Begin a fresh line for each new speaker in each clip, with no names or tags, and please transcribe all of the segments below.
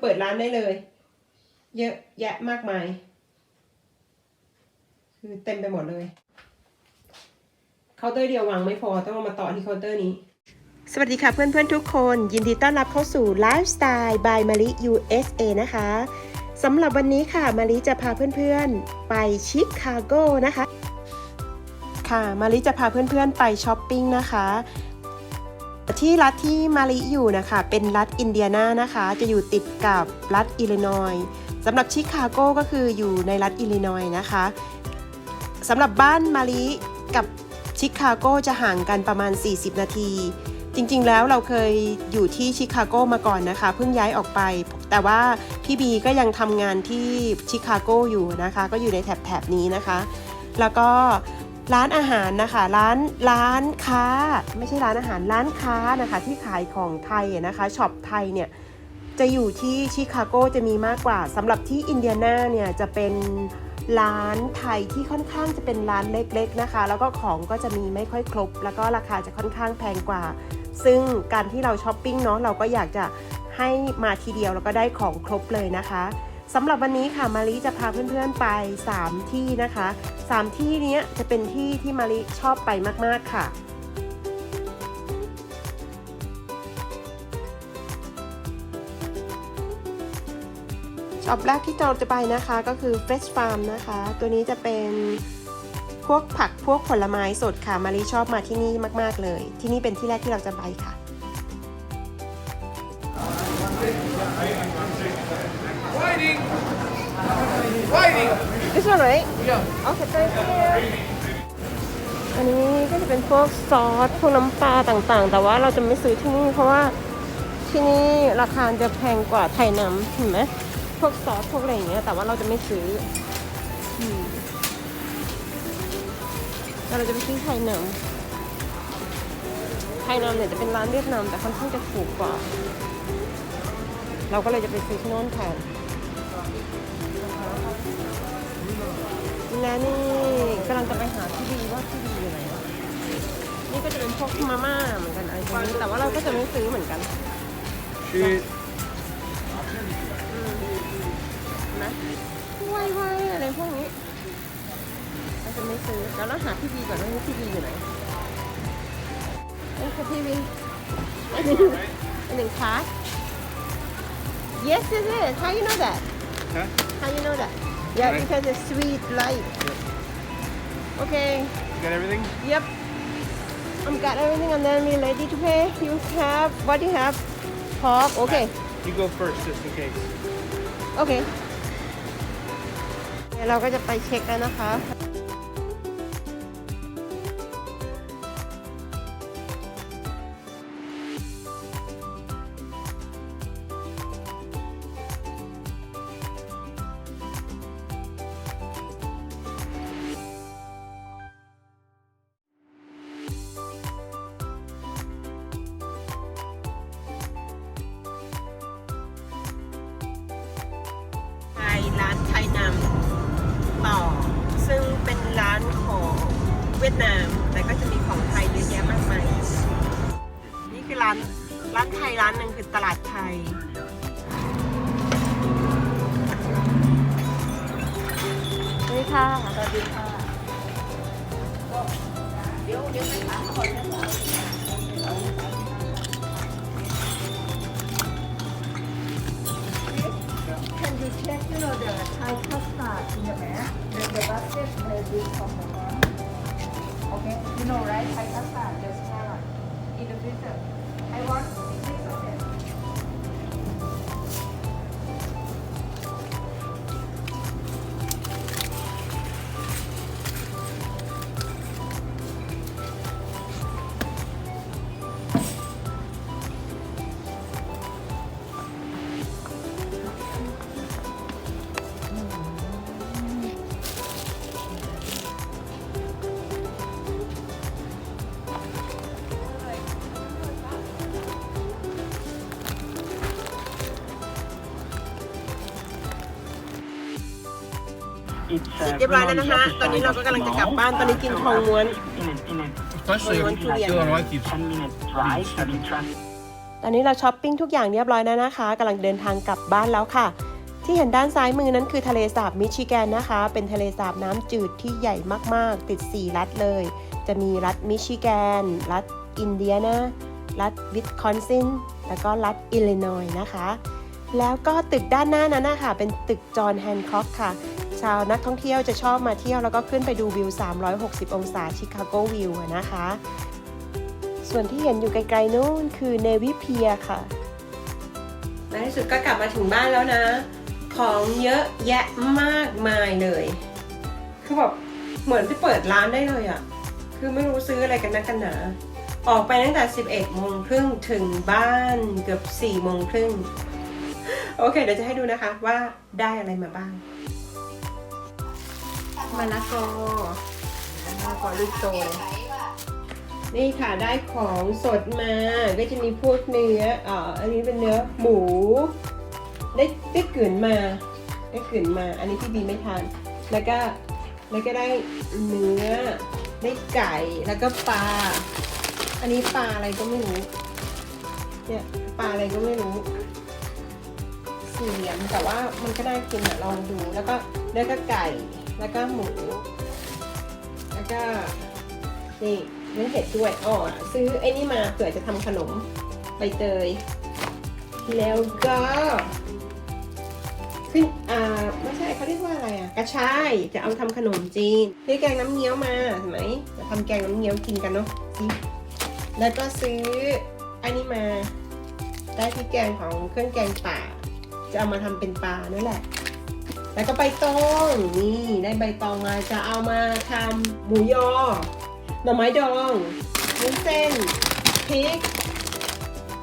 เปิดร้านได้เลย เยอะแยะมากมาย คือเต็มไปหมดเลยเคาน์เตอร์เดียววางไม่พอต้องมาต่อที่เคาน์เตอร์นี้ สวัสดีค่ะเพื่อนๆทุกคน ยินดีต้อนรับเข้าสู่ไลฟ์สไตล์ by มาริ USA นะคะสำหรับวันนี้ค่ะมาริจะพาเพื่อนๆไปชิคาโกนะคะ ค่ะมาริจะพาเพื่อนๆไปช้อปปิ้งนะคะ ที่รัฐที่มาริอยู่นะคะ เป็นรัฐอินเดียนานะคะ จะอยู่ติดกับรัฐอิลลินอยสำหรับชิคาโกก็คืออยู่ในรัฐอิลลินอยนะคะสำหรับบ้านมาริกับชิคาโกจะห่างกันประมาณ 40 นาที จริงๆแล้วเราเคยอยู่ที่ชิคาโกมาก่อนนะคะ เพิ่งย้ายออกไป แต่ว่าพี่บีก็ยังทำงานที่ชิคาโกอยู่นะคะ ก็อยู่ในแถบๆนี้นะคะ แล้วก็ ร้านอาหารนะคะ ร้านร้านค้า ไม่ใช่ร้านอาหารร้านค้านะคะ ที่ขายของไทยนะคะช็อปไทยเนี่ยจะอยู่ที่ชิคาโกจะมีมากกว่าสำหรับที่อินเดียนาเนี่ยจะเป็นร้านไทยที่ค่อนข้างจะเป็นร้านเล็กๆนะคะ แล้วก็ของก็จะมีไม่ค่อยครบ แล้วก็ราคาจะค่อนข้างแพงกว่า ซึ่งการที่เราช้อปปิ้งเนาะเราก็อยากจะให้มาทีเดียวแล้วก็ได้ของครบเลยนะคะ สำหรับวันนี้ค่ะมาริจะพาเพื่อนๆไป 3 ที่นะคะ 3 ที่นี้จะเป็นที่ที่มาริชอบไปมากๆค่ะช็อปแรกที่เราจะไปนะคะก็คือ Fresh Farm นะคะ ตัวนี้จะเป็นพวกผักพวกผลไม้สดค่ะมารีชอบมาที่นี่มาก ๆ เลย ที่นี่เป็นที่แรกที่เราจะไปค่ะ
Waiting! Waiting!
This one right
Yeah.
Okay thank you อันนี้ก็จะเป็นพวกซอสพวกน้ำปลาต่างๆ แต่ว่าเราจะไม่ซื้อที่นี่เพราะว่าที่นี่ราคาจะแพงกว่าไทยน้ำเห็นไหมพวกซอสพวกอะไรอย่างเงี้ยแต่ว่าเราจะไม่ซื้ออืมแต่เราจะไปซื้อไทยน้ำไทยน้ำเนี่ยจะเป็นร้านเวียดนามแต่ค่อนข้างจะถูกกว่า เราก็เลยจะไปซื้อที่โน่นแทน และนี่กำลังจะไปหาที่ดีว่าที่ดีอยู่ไหนวะนี่ก็จะเป็นพวกมาม่าเหมือนกันอะไรพวกนี้แต่ว่าเราก็จะไม่ซื้อเหมือนกัน
Shit.
นะวายวายอะไรพวกนี้เราจะไม่ซื้อแล้วเราหาที่ดีก่อนว่าที่ดีอยู่ไหนนี่คือที่ดีอันหนึ่งอันหนึ่งคลาส Yes it is How you know that
Huh?
How you know that Yeah
Right.
because it's sweet light Okay
You got everything?
Yep. I'm got everything and then we ready to pay. You have what do you have? Pork. Okay.
You go first just in case.
Okay. เดี๋ยวเราก็จะไปเช็คแล้วนะคะ ยดนาม แต่ก็จะมีของไทยเยอะแยะมากมาย นี่คือร้านร้านไทยร้านหนึ่งคือตลาดไทย สวัสดีค่ะ สวัสดีค่ะ
เดี๋ยวเดี๋ยวไปถามก่อนนะคะเช็คที่เราเดินไทยข้าวสารใช่ไหม
เดิ
นไปบ้านเซ็ตเลยดูของเร
า
know, right? เรียบร้อยแล้วนะคะตอนนี้เราก็กำลังจะกลับบ้าน ตอนนี้กินทองม้วน
Especially
Only one
if
Juliet.
you don't like these.
minute drive to be trust
ตอนนี้เราช้อปปิ้งทุกอย่างเรียบร้อยแล้วนะคะกำลังเดินทางกลับบ้านแล้วค่ะ ที่เห็นด้านซ้ายมือนั้นคือทะเลสาบมิชิแกนนะคะ เป็นทะเลสาบน้ำจืดที่ใหญ่มากๆ ติด 4 รัฐเลย จะมีรัฐมิชิแกน รัฐอินเดียนารัฐวิสคอนซิน แล้วก็รัฐอิลลินอยส์นะคะ แล้วก็ตึกด้านหน้านั้นนะคะเป็นตึกจอห์นแฮนค็อกค่ะ ชาวนักท่องเที่ยวจะชอบมาเที่ยวแล้วก็ขึ้นไปดูวิว 360 องศาชิคาโกวิวนะคะ ส่วนที่เห็นอยู่ไกลๆนู้นคือเนวิเพียค่ะในที่สุดก็กลับมาถึงบ้านแล้วนะ ของเยอะแยะมากมายเลย คือแบบเหมือนที่เปิดร้านได้เลยอะ่ะ คือไม่รู้ซื้ออะไรกันนักกันหนา ออกไปตั้งแต่ 11โมงครึ่งถึงบ้านเกือบ4โมงครึ่ง โอเค เดี๋ยวจะให้ดูนะคะว่าได้อะไรมาบ้าง มะละกอมะละกอลูกโต นี่ค่ะได้ของสดมา ก็จะมีพวกเนื้ออ่ออันนี้เป็นเนื้อหมู ได้ได้กลืนมา ได้กลืนมา อันนี้พี่บีไม่ทาน แล้วก็แล้วก็ได้เนื้อ ได้ไก่ แล้วก็ปลา อันนี้ปลาอะไรก็ไม่รู้ เนี่ยปลาอะไรก็ไม่รู้สี่เหลี่ยมแต่ว่ามันก็ได้กินอะลองดู แล้วก็แล้วก็ไก่ แล้วก็หมู แล้วก็ นี่เนื้อเห็ดด้วยอ๋อซื้อไอ้นี่มาเผื่อจะทำขนมใบเตย แล้วก็ขึ้นอ่าไม่ใช่เขาเรียกว่าอะไรอะ กระชายจะเอาทำขนมจีนซื้อแกงน้ำเงี้ยวมาเห็นไหมจะทำแกงน้ำเงี้ยวกินกันเนาะสิแล้วก็ซื้อไอ้นี่มา ได้พริกแกงของเครื่องแกงป่า จะเอามาทำเป็นปลานั่นแหละ แล้วก็ใบตองนี่ได้ใบตองมาจะเอามาทำหมูยอหน่อไม้ดองวุ้นเส้นพริก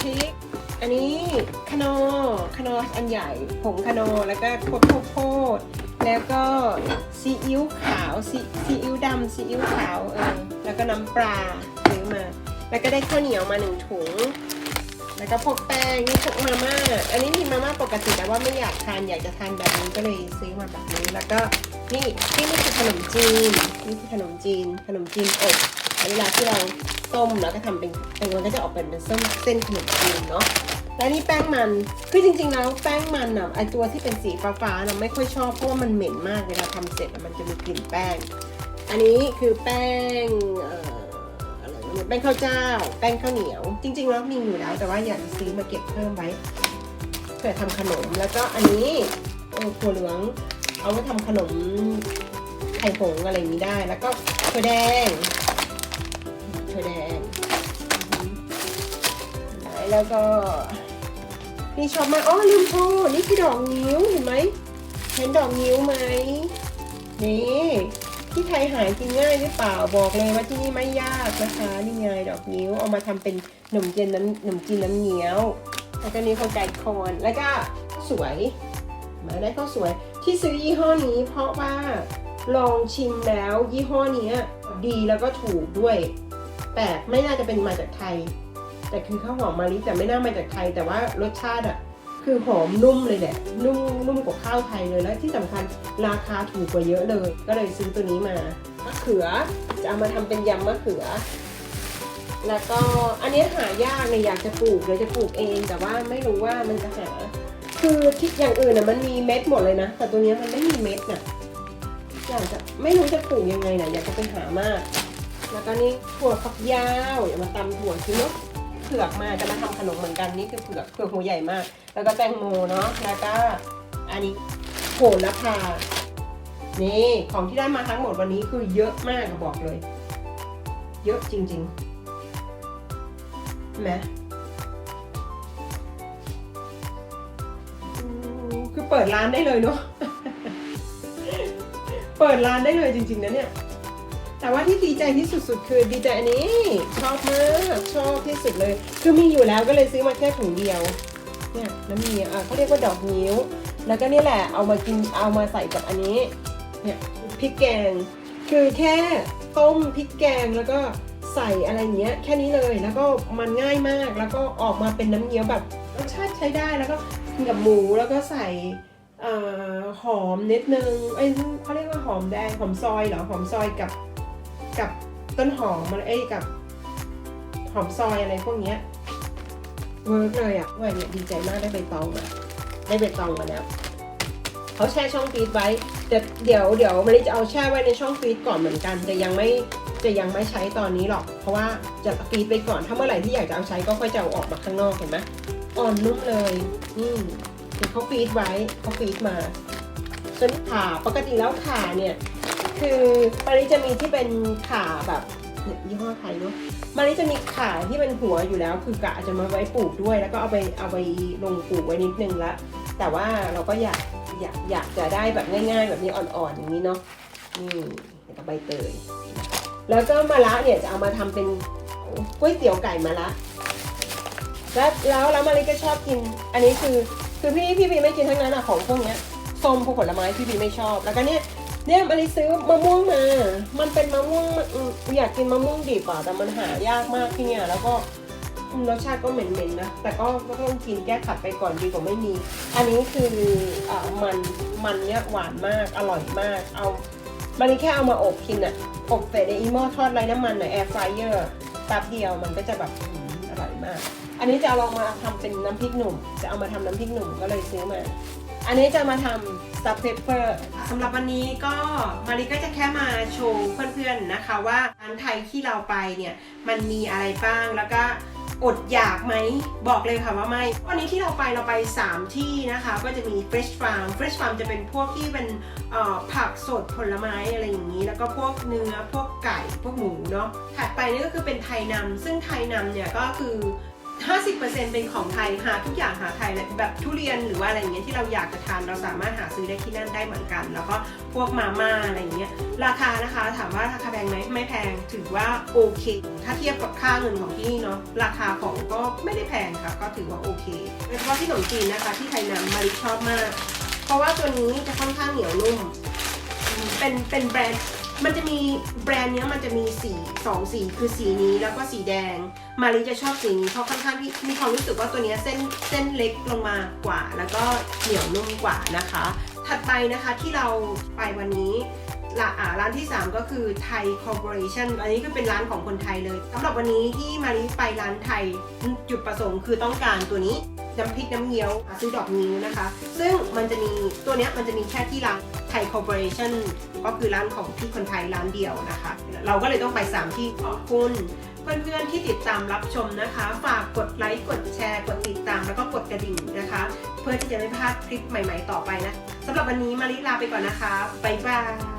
พริก อันนี้คะนอคะนออันใหญ่ผงคะนอแล้วก็โคตรโพดแล้วก็ซีอิ๊วขาวซีซีอิ๊วดำซีอิ๊วขาวเออแล้วก็น้ำปลาซื้อมา แล้วก็ได้ข้าวเหนียวมาหนึ่งถุง แล้วก็พวกแป้งนี่พวกมาม่า อันนี้มีมาม่าปกติแต่ว่าไม่อยากทานอยากจะทานแบบนี้ก็เลยซื้อมาแบบนี้ แล้วก็นี่นี่นี่คือขนมจีน นี่คือขนมจีน ขนมจีนอบเวลาที่เราต้มแล้วก็ทำเป็นเป็นมันก็จะออกเป็นเป็นเส้นเส้นขนมจีนเนาะ และนี่แป้งมัน คือจริงๆแล้วแป้งมันอะไอตัวที่เป็นสีฟ้าๆนะไม่ค่อยชอบเพราะว่ามันเหม็นมากเวลาทำเสร็จมันจะมีกลิ่นแป้ง อันนี้คือแป้งเอ่อ แป้งข้าวเจ้า แป้งข้าวเหนียว จริง ๆ แล้วมีอยู่แล้ว แต่ว่าอยากซื้อมาเก็บเพิ่มไว้เพื่อทำขนมแล้วก็อันนี้โอ้ถั่วเหลืองเอาไว้ทำขนมไข่ผงอะไรนี้ได้ แล้วก็ถั่วแดงถั่วแดงแล้วก็นี่ชอบมากอ๋อลืมโชว์นี่คือดอกนิ้วเห็นไหมเห็นดอกนิ้วไหมนี่ ที่ไทยหายกินง่ายหรือเปล่าบอกเลยว่าที่นี่ไม่ยากนะคะนี่ไงดอกนิ้วเอามาทำเป็นขนมเจีนน้ำขนมจีนน้ำเงี้ยวแล้วก็นี่ข้าวไก่โคนแล้วก็สวยมาได้ข้าวสวยที่ซื้อยี่ห้อนี้เพราะว่าลองชิมแล้วยี่ห้อนี้ดีแล้วก็ถูกด้วยแปลกไม่น่าจะเป็นมาจากไทย แต่คือข้าวหอมมะลิแต่ไม่น่ามาจากไทย แต่ว่ารสชาติอะ คือหอมนุ่มเลยแหละนุ่มนุ่มกว่าข้าวไทยเลยแล้วที่สำคัญราคาถูกกว่าเยอะเลย ก็เลยซื้อตัวนี้มามะเขือจะเอามาทำเป็นยำมะเขือ แล้วก็อันนี้หายากเลยอยากจะปลูกเลยจะปลูกเองแต่ว่าไม่รู้ว่ามันจะหาคือที่อย่างอื่นน่ะมันมีเม็ดหมดเลยนะ แต่ตัวนี้มันไม่มีเม็ดน่ะอยากจะไม่รู้จะปลูกยังไงน่ะอยากจะไปหามาก แล้วก็นี่ถั่วฝักยาวอย่ามาตำถั่วคือเนาะ เผือกมาจะมาทำขนมเหมือนกันนี่คือเผือกเผือกหัวใหญ่มาก แล้วก็แตงโมเนาะแล้วก็อันนี้โหระพานี่ของที่ได้มาทั้งหมดวันนี้คือเยอะมากบอกเลย เยอะจริงๆเห็นไหมคือเปิดร้านได้เลยเนาะเปิดร้านได้เลยจริง ๆนะเนี่ย แต่ว่าที่ดีใจที่สุดๆ คือดีใจอันนี้ ชอบมากชอบที่สุดเลย คือมีอยู่แล้วก็เลยซื้อมาแค่ถุงเดียวเนี่ยน้ำมีอะเขาเรียกว่าดอกนิ้ว แล้วก็นี่แหละเอามากินเอามาใส่กับอันนี้เนี่ยพริกแกง คือแค่ต้มพริกแกงแล้วก็ใส่อะไรเงี้ยแค่นี้เลยแล้วก็มันง่ายมากแล้วก็ออกมาเป็นน้ำเงี้ยวแบบรสชาติใช้ได้แล้วก็กับหมูแล้วก็ใส่อหอมนิดนึงเอ้เขาเรียกว่าหอมแดงหอมซอยเหรอหอมซอยกับ กับต้นหอมอะไรเอ้ยกับหอมซอยอะไรพวกเนี้ยเวิร์กเลยอะวันเนี่ยดีใจมากได้ใบตองมาได้ใบตองมาแล้วเขาแช่ช่องฟรีซไว้แต่เดี๋ยวเดี๋ยวมันจะเอาแช่ไว้ในช่องฟรีซก่อนเหมือนกันแต่ยังไม่จะยังไม่ใช้ตอนนี้หรอก เพราะว่าจะฟรีซไปก่อนถ้าเมื่อไหร่ที่อยากจะเอาใช้ก็ค่อยจะเอาออกมาข้างนอกเห็นไหมอ่อนนุ่มเลยอืมเดี๋ยวเขาฟรีซไว้เขาฟรีซมาส่วนขาปกติแล้วขาเนี่ย คือมาริจะมีที่เป็นขาแบบยี่ห้อไทยเนาะมาริจะมีขาที่เป็นหัวอยู่แล้ว คือกะจะมาไว้ปลูกด้วย แล้วก็เอาไปเอาไปลงปลูกไว้นิดนึงละแต่ว่าเราก็อยากอยากอยากจะได้แบบง่าย ๆ แบบนี้อ่อนๆอย่างนี้เนาะนี่กับใบเตย แล้วก็มะระเนี่ยจะเอามาทำเป็นก๋วยเตี๋ยวไก่มะระแล้วแล้วแล้วมาริก็ชอบกิน อันนี้คือคือพี่พี่พีไม่กินทั้งนั้นอะของพวกเนี้ยส้มพวกผลไม้พี่พีไม่ชอบ แล้วก็เนี่ย เนี่ยมาริซื้อมะม่วงมา มันเป็นมะม่วงอยากกินมะม่วงดิบอะแต่มันหายากมากที่เนี่ย แล้วก็รสชาติก็เหม็นๆนะ แต่ก็ก็ต้องกินแก้ขัดไปก่อนดีกว่าไม่มี อันนี้คืออ่มันมันเนี่ยหวานมากอร่อยมาก เอามันนี่แค่เอามาอบกินอะอบใส่ในอีหม้อทอดไร้น้ำมันหน่อยแอร์ฟรายเออร์แป๊บเดียวมันก็จะแบบอร่อยมาก อันนี้จะเอาลองมาทำเป็นน้ำพริกหนุ่ม จะเอามาทำน้ำพริกหนุ่มก็เลยซื้อมา อันนี้จะมาทำ star pepper สำหรับวันนี้ก็มาริก็จะแค่มาโชว์เพื่อนๆนะคะว่าร้านไทยที่เราไปเนี่ยมันมีอะไรบ้างแล้วก็อดอยากไหมบอกเลยค่ะว่าไม่ วันนี้ที่เราไปเราไป 3 ที่นะคะ ก็จะมี fresh farm fresh farm จะเป็นพวกที่เป็นผักสดผลไม้อะไรอย่างนี้ แล้วก็พวกเนื้อพวกไก่พวกหมูเนาะถัดไปนี่ก็คือเป็นไทยนำซึ่งไทยนำเนี่ยก็คือ 50%เป็นของไทยหาทุกอย่างหาไทยเลยแบบทุเรียนหรือว่าอะไรอย่างเงี้ยที่เราอยากจะทานเราสามารถหาซื้อได้ที่นั่นได้เหมือนกัน แล้วก็พวกมาม่าอะไรอย่างเงี้ยราคานะคะถามว่าราคาแพงไหมไม่แพงถือว่าโอเค ถ้าเทียบกับค่าเงินของที่นี่เนาะราคาของก็ไม่ได้แพงค่ะ ก็ถือว่าโอเคโดยเฉพาะที่ขนมจีนนะคะ ที่ไทยนำมาริชอบมาก เพราะว่าตัวนี้จะค่อนข้างเหนียวนุ่มเป็นเป็นแบรนด์ มันจะมีแบรนด์เนี้ยมันจะมีสีสองสีคือสีนี้แล้วก็สีแดง มาริจะชอบสีนี้เพราะค่อนข้างที่มีความรู้สึกว่าตัวเนี้ยเส้นเส้นเล็กลงมากว่า แล้วก็เหนียวนุ่มกว่านะคะ ถัดไปนะคะที่เราไปวันนี้ร้านอ่าร้านที่ 3 ก็คือไทยคอร์ปอเรชันอันนี้ก็เป็นร้านของคนไทยเลยสำหรับวันนี้ที่มาริไปร้านไทยจุดประสงค์คือต้องการตัวนี้ น้ำพริกน้ำเงี้ยวอะซื้อดอกนิ้วนะคะ ซึ่งมันจะมีตัวเนี้ยมันจะมีแค่ที่ร้านไทยคอร์ปอเรชั่นก็คือร้านของที่คนไทยร้านเดียวนะคะ เราก็เลยต้องไป 3 ที่ขอบคุณเพื่อนๆที่ติดตามรับชมนะคะ ฝากกดไลค์กดแชร์กดติดตามแล้วก็กดกระดิ่งนะคะ เพื่อที่จะไม่พลาดคลิปใหม่ ๆ ต่อไปนะสำหรับวันนี้มาริลาไปก่อนนะคะบ๊ายบาย